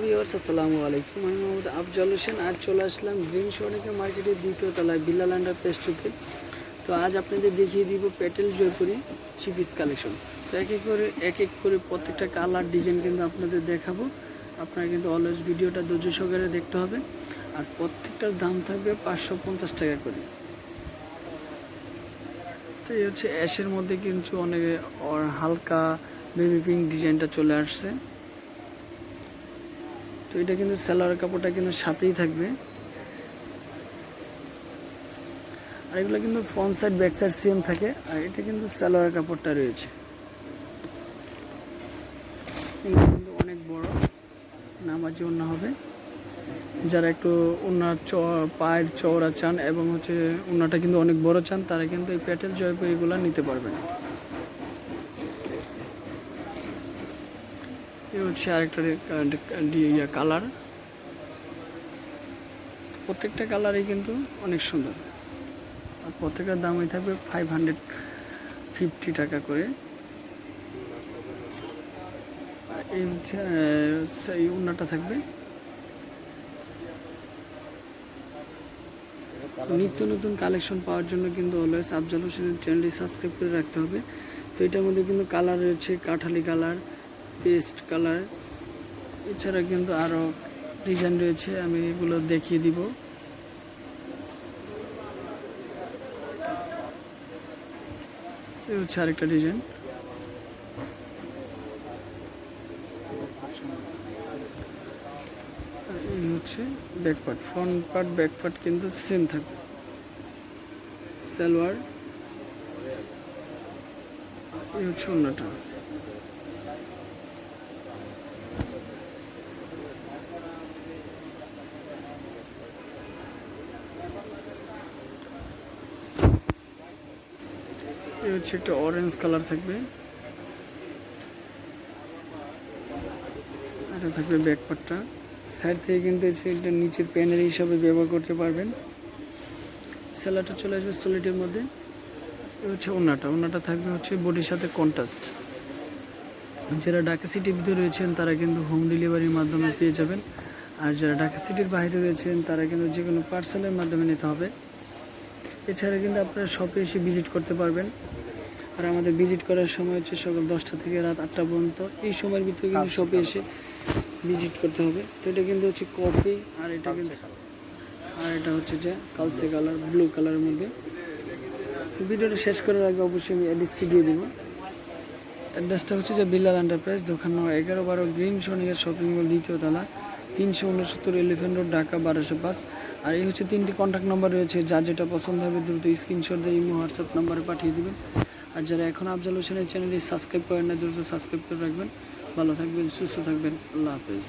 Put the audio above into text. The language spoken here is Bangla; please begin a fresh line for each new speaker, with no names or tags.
ভিউয়ার্স আসসালামু আলাইকুম আমি মোহাম্মদ আফজল হোসেন আজ চলে আসলাম গ্রিন সোনিকা মার্কেটের দ্বিতীয় তলায় বিল্লাল আন্ডার পেস্টুতে তো আজ আপনাদের দেখিয়ে দিব petal Jaipuri three piece collection তো এক এক করে, এক এক করে প্রত্যেকটা কালার ডিজাইন কিন্তু আপনাদের দেখাবো। আপনারা কিন্তু অলওয়েজ ভিডিওটা ধৈর্য সহকারে দেখতে হবে। আর প্রত্যেকটার দাম থাকবে পাঁচশো পঞ্চাশ টাকা করে। তো এই হচ্ছে অ্যাশের মধ্যে কিন্তু অনেক হালকা বেবি পিঙ্ক ডিজাইনটা চলে আসছে। তো এটা কিন্তু সালোয়ার কাপড়টা কিন্তু সাথেই থাকবে। আর এগুলো কিন্তু front side back side same থাকে। আর এটা কিন্তু সালোয়ার কাপড়টা রয়েছে। কিন্তু অনেক বড়। নামাজি অন্য হবে। যারা একটু ওনার চ পায়ের চওড়া চান এবং হচ্ছে ওনাটা কিন্তু অনেক বড় চান, তারা কিন্তু এই প্যাটেল জয়পুর এগুলো নিতে পারবেন। এ হচ্ছে আরেকটা ইয়া কালার। প্রত্যেকটা কালারই কিন্তু অনেক সুন্দর। আর প্রত্যেকটার দামই থাকবে ফাইভ হান্ড্রেড ফিফটি টাকা করে। এই হচ্ছে সেই উন্নাটা থাকবে। নিত্য নতুন কালেকশন পাওয়ার জন্য কিন্তু অলওয়েজ আফজাল হোসেনের চ্যানেলটি সাবস্ক্রাইব করে রাখতে হবে। তো এটার মধ্যে কিন্তু কালার রয়েছে কাঠালি কালার পেস্ট কালার। এছাড়া কিন্তু আরও ডিজাইন রয়েছে, আমি এগুলো দেখিয়ে দিব। হচ্ছে আরেকটা ডিজাইন। এই হচ্ছে back part front part back part কিন্তু সেম থাকবে। সালোয়ার। এই হচ্ছে অন্যটা এই হচ্ছে একটা অরেঞ্জ কালার থাকবে। এটা থাকবে ব্যাক পার্টটা সাইড থেকে কিন্তু হচ্ছে এটা নিচের প্যানেল হিসাবে ব্যবহার করতে পারবেন। সেলাটা চলে আসবে সলিডের মধ্যে। এই হচ্ছে ওনাটা। ওনাটা থাকবে হচ্ছে বডির সাথে কন্ট্রাস্ট যারা ঢাকা সিটির ভিতরে রয়েছেন, তারা কিন্তু হোম ডেলিভারির মাধ্যমে পেয়ে যাবেন। আর যারা ঢাকা সিটির বাইরে রয়েছেন, তারা কিন্তু যে কোনো পার্সেলের মাধ্যমে নিতে হবে। এছাড়া কিন্তু আপনারা শপে এসে ভিজিট করতে পারবেন। আর আমাদের ভিজিট করার সময় হচ্ছে সকাল দশটা থেকে রাত আটটা পর্যন্ত। এই সময়ের ভিতরে কিন্তু শপে এসে ভিজিট করতে হবে। তো এটা কিন্তু হচ্ছে কফি আর এটা কিন্তু আর এটা হচ্ছে যে কালসে কালার ব্লু কালারের মধ্যে। তো ভিডিওটা শেষ করার আগে অবশ্যই আমি অ্যাড্রেসটি দিয়ে দেবো। অ্যাড্রেসটা হচ্ছে যে বিল্লাল এন্টারপ্রাইজ দোকান নম্বর এগারো বারো গ্রিন সোনিয়ার শপিং মল দ্বিতীয় তলা। তিনশো উনসত্তর এলিফেন্ট রোড ঢাকা বারোশো পাঁচ। আর এই হচ্ছে তিনটি কন্ট্যাক্ট নাম্বার রয়েছে। যার যেটা পছন্দ হবে দ্রুত স্ক্রিনশট দিয়ে ইমো হোয়াটসঅ্যাপ নাম্বারে পাঠিয়ে দেবেন। আর যারা এখন আফজাল হোসেনের চ্যানেলটি সাবস্ক্রাইব করেন না, দ্রুত সাবস্ক্রাইব করে রাখবেন। ভালো থাকবেন, সুস্থ থাকবেন। আল্লাহ হাফেজ।